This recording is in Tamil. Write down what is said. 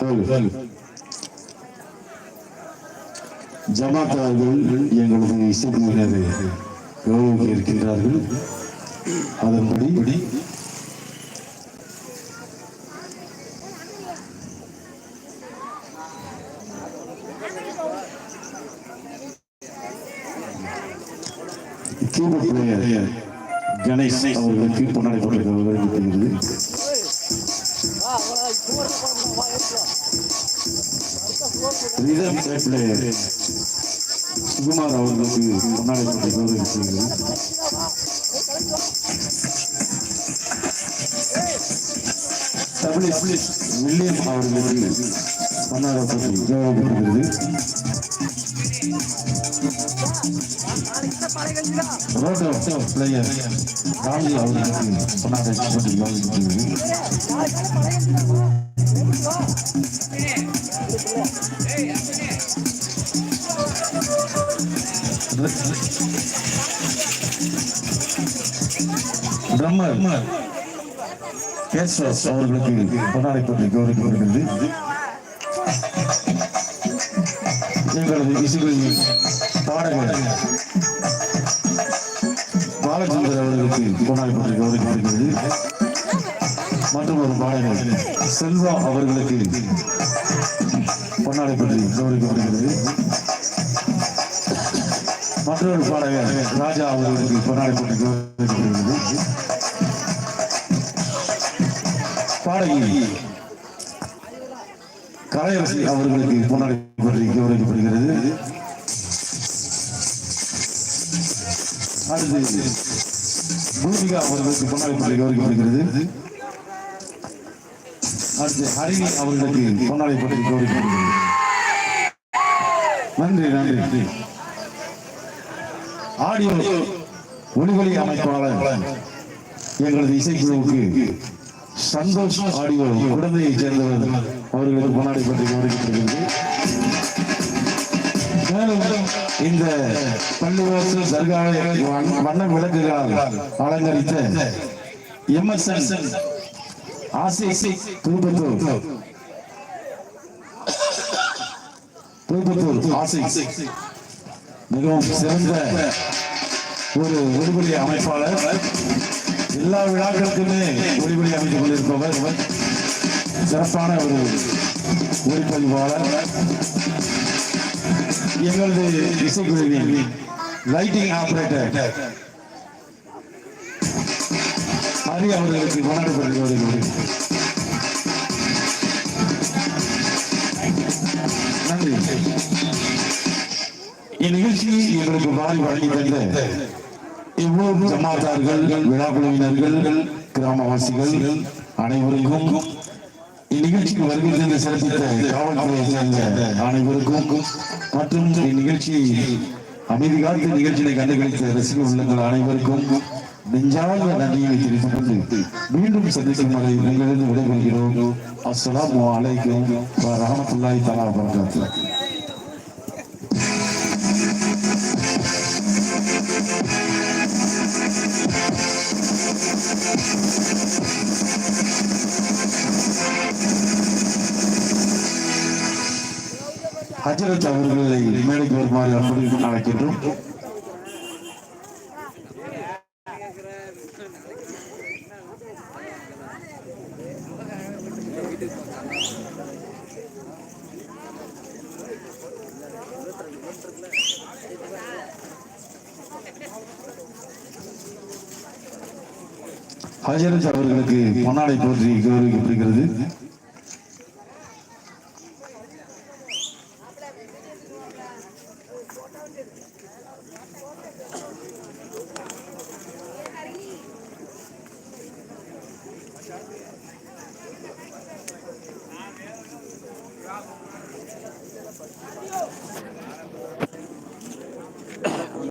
முதல் ஜமாத்தார்கள் எங்களது இசைக்குழுவினரை கௌரவிக்க இருக்கின்றார்கள் அதன்படி கீபோர்ட் பிளேயர் கணேஷ் அவர்களுக்கு பொன்னாடை போட்டு வழங்கப்படுகிறது ரிதம் பிளேயர் சுகுமார் அவர்களுக்கு பொன்னாடை போட்டு கௌரவிக்கப்படுகிறது டபிள்யூஎஸ் வில்லியம் அவர்களுக்கு பொன்னாடை போட்டு கௌரவிக்கப்படுகிறது ரோட்டோ பிளேயர் ராமி அவர்களுக்கு பொன்னாடை போட்டு கௌரவிக்கப்படுகிறது பிரம்மர் கேஸ்வஸ் அவர்களுக்கு. பொன்னாடை போட்டு கௌரவிக்கப்படுகிறது எங்களது இசைக்குழு பாடகர். பாலச்சந்தர் அவர்களுக்கு பொன்னாடை போட்டு கௌரவிக்கப்படுகிறது மற்றும் ஒரு பாடகர் செல்வா அவர்களுக்கு பொன்னாடை பற்றி கௌரவிக்கப்படுகிறது மற்றொரு பாடகர் ராஜா அவர்களுக்கு பொன்னாடை பற்றி கௌரவிக்கப்படுகிறது பாடகி கலையரசி அவர்களுக்கு பொன்னாடை பற்றி கௌரவிக்கப்படுகிறது அடுத்து பூமிகா அவர்களுக்கு பொன்னாடை போட்டு கௌரவிக்கப்படுகிறது அடுத்து ஹரிணி அவர்களுக்கு பொன்னாடை போட்டு கௌரவிக்கப்படுகிறது நன்றி நன்றி. ஆடியோ ஒளிவழி அமைப்பாளர் எங்களது இசைக்குழுவுக்கு சந்தோஷ் ஆடியோ குழந்தையை சேர்ந்தவர் அவர்களுக்கு பொன்னாடை பற்றி கௌரவிக்கப்படுகிறது மேலும் இந்த பள்ளிவாசல் தர்காவை வண்ண- வண்ண விளக்குகளால் அலங்கரித்த எம்எஸ்என் ஆசிசி திருப்பத்தூர் திருப்பத்தூர் ஆசி மிகவும் சிறந்த ஒரு ஒளிபொலி அமைப்பாளர். எல்லா விழாக்களுக்குமே ஒளிபொலி அமைத்துக் கொண்டிருப்பவர் சிறப்பான ஒரு ஒளிப்பதிவாளர். எங்களது இசைக்குழுவின் லைட்டிங் ஆபரேட்டர் ஹரி அவர்களுக்கு கொண்டாடப்பட்டு வருகிறது நன்றி. இந்நிகழ்ச்சியை எங்களுக்கு வாரி வழங்கி தந்த இவ்வளவு ஜமாத்தார்கள் விழா குழுவினர்கள் கிராமவாசிகள் அனைவருக்கும் இந்நிகழ்ச்சிக்கு வருகை தந்து சிறப்பித்த காவல்துறையை சேர்ந்த அனைவருக்கும் மற்றும் இந்நிகழ்ச்சியை அமைதி காத்த நிகழ்ச்சியை கண்டுகளித்த ரசிக உள்ளங்கள் அனைவருக்கும் நெஞ்சார்ந்த நன்றியை தெரிவித்துக் கொண்டு மீண்டும் சந்திக்கும் வரை உங்களிடம் விடைபெறுகிறோம். அஸ்லாம் அலைக்கும் வ ரஹமத்துல்லாஹி தஆலா வ பரகாத்துஹு அவர்களை மேடைக்கு வருமாறு அன்புடன் அழைக்கின்றோம். ஹஜரத் அவர்களுக்கு பொன்னாடை போற்றி கௌரவிக்கப்படுகிறது.